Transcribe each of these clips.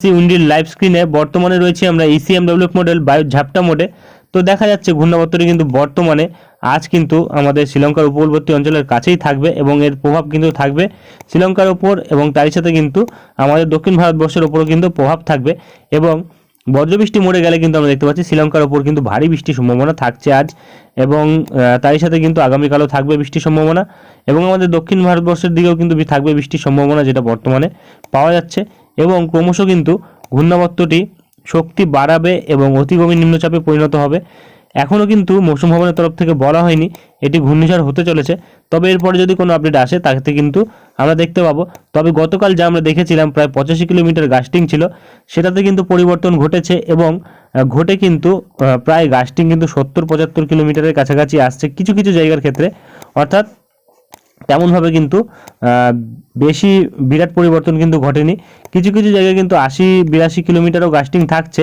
C উইন্ডির live স্ক্রিনে বর্তমানে রয়েছে আমরা ইসিএম ডেভেলপ মডেল বায়ু ঝাপটা মোডে তো দেখা যাচ্ছে ঘূর্ণাবর্তটি কিন্তু বর্তমানে আজ কিন্তু আমাদের শ্রীলঙ্কার উপকূলবর্তী অঞ্চলের কাছেই থাকবে এবং এর প্রভাব কিন্তু থাকবে শ্রীলঙ্কার ওপর এবং তারই সাথে কিন্তু আমাদের দক্ষিণ ভারতবর্ষের ওপরও কিন্তু প্রভাব থাকবে এবং বজ্রবৃষ্টি মরে গেলে কিন্তু আমরা দেখতে পাচ্ছি শ্রীলঙ্কার ওপর কিন্তু ভারী বৃষ্টির সম্ভাবনা থাকছে আজ এবং তারই সাথে কিন্তু আগামীকালও থাকবে বৃষ্টির সম্ভাবনা এবং আমাদের দক্ষিণ ভারতবর্ষের দিকেও কিন্তু থাকবে বৃষ্টির সম্ভাবনা যেটা বর্তমানে পাওয়া যাচ্ছে। এবং ক্রমশ কিন্তু ঘূর্ণাবর্তটি শক্তি বাড়াবে এবং অতি নিম্নচাপে পরিণত হবে। এখনও কিন্তু মৌসুম ভবনের তরফ থেকে বলা হয়নি এটি ঘূর্ণিঝড় হতে চলেছে। তবে এরপরে যদি কোনো আপডেট আসে তাতে কিন্তু আমরা দেখতে পাবো। তবে গতকাল যা আমরা দেখেছিলাম, প্রায় পঁচাশি কিলোমিটার গাস্টিং ছিল। সেটাতে কিন্তু পরিবর্তন ঘটেছে এবং ঘটে কিন্তু প্রায় গাস্টিং কিন্তু সত্তর পঁচাত্তর কিলোমিটারের কাছাকাছি আসছে কিছু কিছু জায়গার ক্ষেত্রে। অর্থাৎ তেমনভাবে কিন্তু বেশি বিরাট পরিবর্তন কিন্তু ঘটেনি। কিছু কিছু জায়গায় কিন্তু আশি, বিরাশি কিলোমিটারও গাস্টিং থাকছে।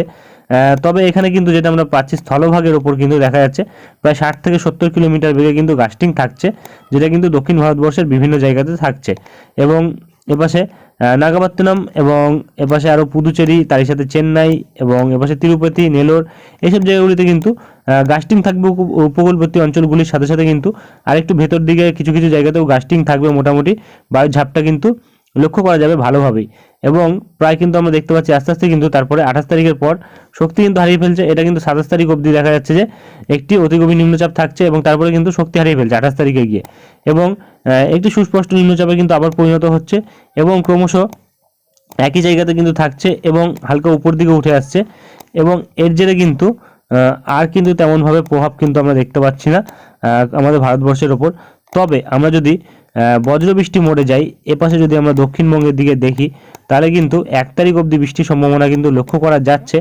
তবে এখানে কিন্তু যেটা আমরা পাচ্ছি স্থলভাগের ওপর কিন্তু দেখা যাচ্ছে, প্রায় ষাট থেকে সত্তর কিলোমিটার বেগে কিন্তু গাস্টিং থাকছে, যেটা কিন্তু দক্ষিণ ভারতবর্ষের বিভিন্ন জায়গাতে থাকছে। এবং এপাশে নাগাপত্তনম এবং এপাশে আরও পুদুচেরি তারই সাথে চেন্নাই এবং এপাশে তিরুপতি, নেলোর এইসব জায়গাগুলিতে কিন্তু গাস্টিং থাকবে উপকূলবর্তী অঞ্চলগুলির সাথে সাথে কিন্তু আরেকটু ভেতর দিকে কিছু কিছু জায়গাতেও গাস্টিং থাকবে মোটামুটি, বায়ুর ঝাপটা কিন্তু লক্ষ্য করা যাবে ভালোভাবেই। এবং প্রায় কিন্তু আমরা দেখতে পাচ্ছি আস্তে আস্তে কিন্তু তারপরে আঠাশ তারিখের পর শক্তি কিন্তু হারিয়ে ফেলছে। এটা কিন্তু সাতাশ তারিখ অবধি দেখা যাচ্ছে যে একটি অতি গভীর নিম্নচাপ থাকছে এবং তারপরে কিন্তু শক্তি হারিয়ে ফেলছে আঠাশ তারিখে গিয়ে। এবং একটি সুস্পষ্ট নিম্নচাপে কিন্তু আবার পরিণত হচ্ছে এবং ক্রমশ একই জায়গাতে কিন্তু থাকছে এবং হালকা উপর দিকে উঠে আসছে এবং এর জেরে কিন্তু আর কিন্তু তেমনভাবে প্রভাব কিন্তু আমরা দেখতে পাচ্ছি না আমাদের ভারতবর্ষের ওপর। তবে আমরা যদি বজ্রবৃষ্টি মোড়ে যাই এপাশে যদি আমরা দক্ষিণবঙ্গের দিকে দেখি তাহলে কিন্তু এক তারিখ অবধি বৃষ্টির সম্ভাবনা কিন্তু লক্ষ্য করা যাচ্ছে।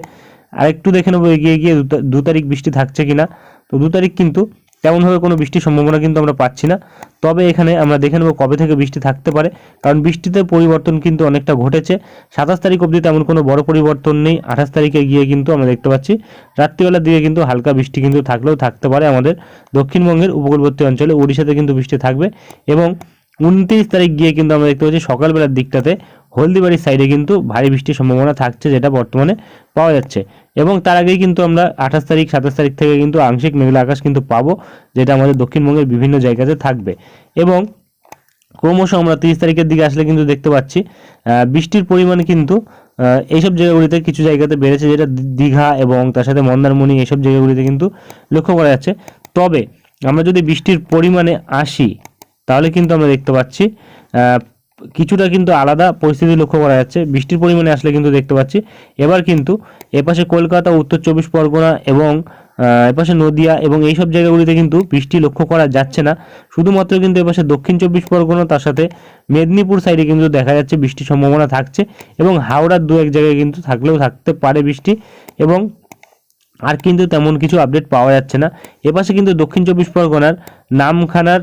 আর একটু দেখে নেব এগিয়ে গিয়ে দু তারিখ বৃষ্টি থাকছে কিনা। তো দু তারিখ কিন্তু তেমনভাবে কোনো বৃষ্টির সম্ভাবনা কিন্তু আমরা পাচ্ছি না। তবে এখানে আমরা দেখে নেব কবে থেকে বৃষ্টি থাকতে পারে। কারণ বৃষ্টিতে পরিবর্তন কিন্তু অনেকটা ঘটেছে। সাতাশ তারিখ অবধি তেমন কোনো বড় পরিবর্তন নেই। আঠাশ তারিখে গিয়ে কিন্তু আমরা দেখতে পাচ্ছি, রাত্রিবেলার দিকে কিন্তু হালকা বৃষ্টি কিন্তু থাকলেও থাকতে পারে আমাদের দক্ষিণবঙ্গের উপকূলবর্তী অঞ্চলে। উড়িষ্যাতে কিন্তু বৃষ্টি থাকবে এবং উনত্রিশ তারিখ গিয়ে কিন্তু আমরা দেখতে পাচ্ছি সকালবেলার দিকটাতে হলদিবাড়ির সাইডে কিন্তু ভারী বৃষ্টির সম্ভাবনা থাকছে, যেটা বর্তমানে পাওয়া যাচ্ছে। এবং তার আগেই কিন্তু আমরা আঠাশ তারিখ, সাতাশ তারিখ থেকে কিন্তু আংশিক মেঘলা আকাশ কিন্তু পাবো, যেটা আমাদের দক্ষিণবঙ্গের বিভিন্ন জায়গাতে থাকবে। এবং ক্রমশ আমরা তিরিশ তারিখের দিকে আসলে কিন্তু দেখতে পাচ্ছি বৃষ্টির পরিমাণ কিন্তু এইসব জায়গাগুলিতে কিছু জায়গাতে বেড়েছে, যেটা দীঘা এবং তার সাথে মন্দারমণি, এইসব জায়গাগুলিতে কিন্তু লক্ষ্য করা যাচ্ছে। তবে আমরা যদি বৃষ্টির পরিমাণে আসি, তাহলে কিন্তু আমরা দেখতে পাচ্ছি কিছুটা কিন্তু আলাদা পরিস্থিতি লক্ষ্য করা যাচ্ছে। বৃষ্টির পরিমাণে আসলে কিন্তু দেখতে পাচ্ছি। এবার কিন্তু এপাশে কলকাতা, উত্তর চব্বিশ পরগনা এবং এপাশে নদিয়া এবং এইসব জায়গাগুলিতে কিন্তু বৃষ্টি লক্ষ্য করা যাচ্ছে না। শুধুমাত্র কিন্তু এপাশে দক্ষিণ চব্বিশ পরগনা, তার সাথে মেদিনীপুর সাইডে কিন্তু দেখা যাচ্ছে বৃষ্টির সম্ভাবনা থাকছে এবং হাওড়ার দু এক জায়গায় কিন্তু থাকলেও থাকতে পারে বৃষ্টি এবং আর কিন্তু তেমন কিছু আপডেট পাওয়া যাচ্ছে না। এপাশে কিন্তু দক্ষিণ চব্বিশ পরগনার নামখানার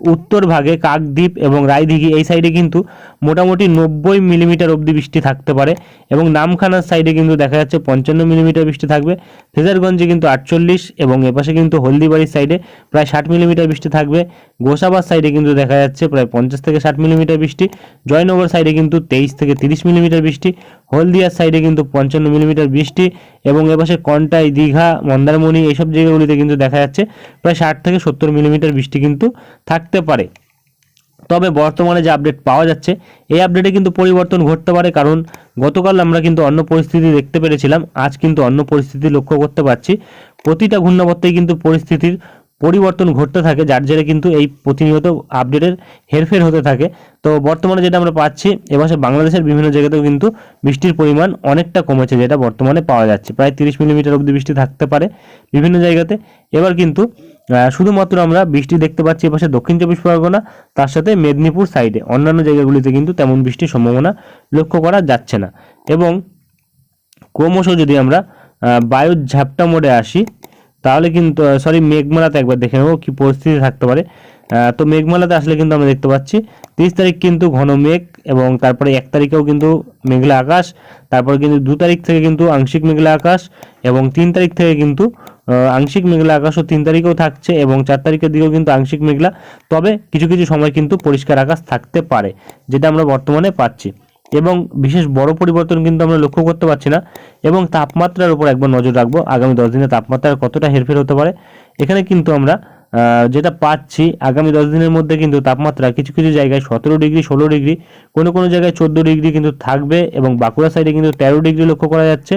উত্তর ভাগে কাকদ্বীপ এবং রায়দিঘি, এই সাইডে কিন্তু মোটামুটি নব্বই মিলিমিটার অবধি বৃষ্টি থাকতে পারে এবং নামখানার সাইডে কিন্তু দেখা যাচ্ছে পঞ্চান্ন মিলিমিটার বৃষ্টি থাকবে। ফেজারগঞ্জে কিন্তু আটচল্লিশ এবং এপাশে কিন্তু হলদিবাড়ির সাইডে প্রায় ষাট মিলিমিটার বৃষ্টি থাকবে। গোসাবার সাইডে কিন্তু দেখা যাচ্ছে প্রায় পঞ্চাশ থেকে ষাট মিলিমিটার বৃষ্টি। জয়নগর সাইডে কিন্তু তেইশ থেকে তিরিশ মিলিমিটার বৃষ্টি। হলদিয়ার সাইডে কিন্তু পঞ্চান্ন মিলিমিটার বৃষ্টি এবং এপাশে কন্টাই, দীঘা, মন্দারমণি এইসব জায়গাগুলিতে কিন্তু দেখা যাচ্ছে প্রায় ষাট থেকে সত্তর মিলিমিটার বৃষ্টি কিন্তু থাকতে পারে। তবে বর্তমানে যে আপডেট পাওয়া যাচ্ছে, এই আপডেটে কিন্তু পরিবর্তন ঘটতে পারে কারণ গতকাল আমরা কিন্তু অন্য পরিস্থিতি দেখতে পেরেছিলাম, আজ কিন্তু অন্য পরিস্থিতি লক্ষ্য করতে পারছি। প্রতিটা ঘূর্ণাবর্তেই কিন্তু পরিস্থিতির পরিবর্তন ঘটতে থাকে, যার জেরে কিন্তু এই প্রতিনিয়ত আপডেটের হেরফের হতে থাকে। তো বর্তমানে যেটা আমরা পাচ্ছি এবছর বাংলাদেশের বিভিন্ন জায়গাতেও কিন্তু বৃষ্টির পরিমাণ অনেকটা কমেছে, যেটা বর্তমানে পাওয়া যাচ্ছে। প্রায় তিরিশ মিলিমিটার অবধি বৃষ্টি থাকতে পারে বিভিন্ন জায়গাতে। এবার কিন্তু শুধুমাত্র আমরা বৃষ্টি দেখতে পাচ্ছি এপাশে দক্ষিণ চব্বিশ পরগনা, তার সাথে মেদিনীপুর সাইডে অন্যান্য জায়গাগুলিতে কিন্তু তেমন বৃষ্টির সম্ভাবনা লক্ষ্য করা যাচ্ছে না। এবং ক্রমশ যদি আমরা বায়ুর ঝাপটা মোডে আসি তাহলে কিন্তু সরি মেঘমালাতে একবার দেখে নেব কি পরিস্থিতি থাকতে পারে। তো মেঘমালাতে আসলে কিন্তু আমরা দেখতে পাচ্ছি, তিরিশ তারিখ কিন্তু ঘন মেঘ এবং তারপরে এক তারিখেও কিন্তু মেঘলা আকাশ, তারপরে কিন্তু দু তারিখ থেকে কিন্তু আংশিক মেঘলা আকাশ এবং তিন তারিখ থেকে কিন্তু আংশিক মেঘলা আকাশও তিন তারিখেও থাকছে এবং চার তারিখের দিকেও কিন্তু আংশিক মেঘলা। তবে কিছু কিছু সময় কিন্তু পরিষ্কার আকাশ থাকতে পারে, যেটা আমরা বর্তমানে পাচ্ছি। এবং বিশেষ বড় পরিবর্তন কিন্তু আমরা লক্ষ্য করতে পারছি না এবং তাপমাত্রার উপর একবার নজর রাখব। আগামী দশ দিনে তাপমাত্রার কতটা হেরফের হতে পারে, এখানে কিন্তু আমরা যেটা পাচ্ছি, আগামী দশ দিনের মধ্যে কিন্তু তাপমাত্রা কিছু কিছু জায়গায় সতেরো ডিগ্রি, ষোলো ডিগ্রি, কোনো কোনো জায়গায় চোদ্দ ডিগ্রি কিন্তু থাকবে এবং বাঁকুড়া সাইডে কিন্তু তেরো ডিগ্রি লক্ষ্য করা যাচ্ছে,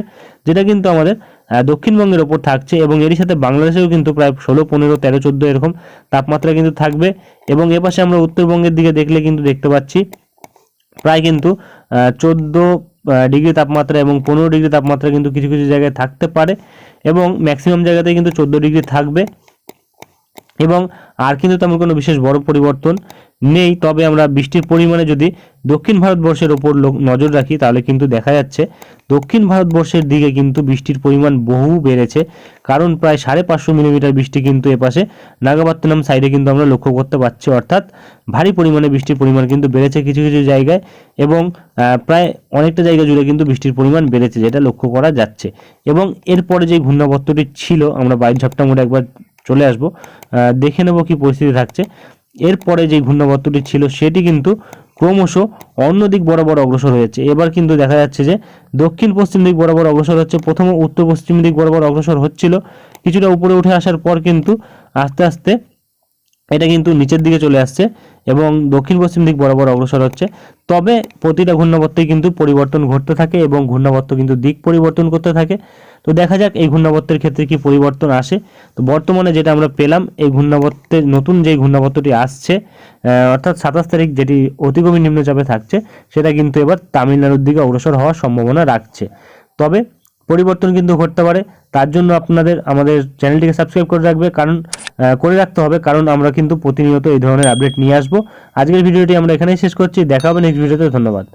যেটা কিন্তু আমাদের দক্ষিণবঙ্গের ওপর থাকছে এবং এরই সাথে বাংলাদেশেও কিন্তু প্রায় ষোলো, পনেরো, তেরো, চোদ্দ এরকম তাপমাত্রা কিন্তু থাকবে এবং এপাশে আমরা উত্তরবঙ্গের দিকে দেখলে কিন্তু দেখতে পাচ্ছি প্রায় কিন্তু চোদ্দ ডিগ্রি তাপমাত্রা এবং পনেরো ডিগ্রি তাপমাত্রা কিন্তু কিছু কিছু জায়গায় থাকতে পারে এবং ম্যাক্সিমাম জায়গাতে কিন্তু চোদ্দ ডিগ্রি থাকবে। এবং আর কিন্তু তেমন কোনো বিশেষ বড় পরিবর্তন নেই। তবে আমরা বৃষ্টির পরিমাণে যদি দক্ষিণ ভারতবর্ষের ওপর নজর রাখি, তাহলে কিন্তু দেখা যাচ্ছে দক্ষিণ ভারতবর্ষের দিকে কিন্তু বৃষ্টির পরিমাণ বহু বেড়েছে। কারণ প্রায় সাড়ে পাঁচশো মিলিমিটার বৃষ্টি কিন্তু এপাশে নাগাপাত্তনম সাইডে কিন্তু আমরা লক্ষ্য করতে পারছি অর্থাৎ ভারী পরিমাণে বৃষ্টির পরিমাণ কিন্তু বেড়েছে কিছু কিছু জায়গায় এবং প্রায় অনেকটা জায়গা জুড়ে কিন্তু বৃষ্টির পরিমাণ বেড়েছে, যেটা লক্ষ্য করা যাচ্ছে। এবং এরপরে যে ঘূর্ণাবর্তটি ছিল, আমরা বাইর ঝাপটা মোড়ে একবার চলে আসব। দেখে নেব কি পরিস্থিতি থাকছে। এরপরে যে ঘূর্ণাবর্তটি ছিল, সেটি কিন্তু ক্রমশ অন্য দিক বরাবর অগ্রসর হয়েছে। এবার কিন্তু দেখা যাচ্ছে যে দক্ষিণ পশ্চিম দিক বরাবর অগ্রসর হচ্ছে, প্রথমে উত্তর পশ্চিম দিক বরাবর অগ্রসর হচ্ছিল। কিছুটা উপরে উঠে আসার পর কিন্তু আস্তে আস্তে এটা কিন্তু নিচের দিকে চলে আসছে এবং দক্ষিণ পশ্চিম দিক বরাবর অগ্রসর হচ্ছে। তবে প্রতিটা ঘূর্ণাবর্তেই কিন্তু পরিবর্তন ঘটতে থাকে এবং ঘূর্ণাবর্ত কিন্তু দিক পরিবর্তন করতে থাকে। তো দেখা যাক এই ঘূর্ণাবর্তের ক্ষেত্রে কি পরিবর্তন আসে। তো বর্তমানে যেটা আমরা পেলাম, এই ঘূর্ণাবর্তের নতুন যে ঘূর্ণাবর্তটি আসছে অর্থাৎ সাতাশ তারিখ যেটি অতি গভীর নিম্নচাপে থাকছে, সেটা কিন্তু এবার তামিলনাড়ুর দিকে অগ্রসর হওয়ার সম্ভাবনা রাখছে। তবে পরিবর্তন কিন্তু ঘটতে পারে। তার জন্য আপনাদের, আমাদের চ্যানেলটিকে সাবস্ক্রাইব করে রাখবে। কারণ করে রাখতে হবে, কারণ আমরা কিন্তু প্রতিনিয়ত এই ধরনের আপডেট নিয়ে আসব। আজকের ভিডিওটি আমরা এখানেই শেষ করছি, দেখা হবে নেক্সট ভিডিওতে ধন্যবাদ।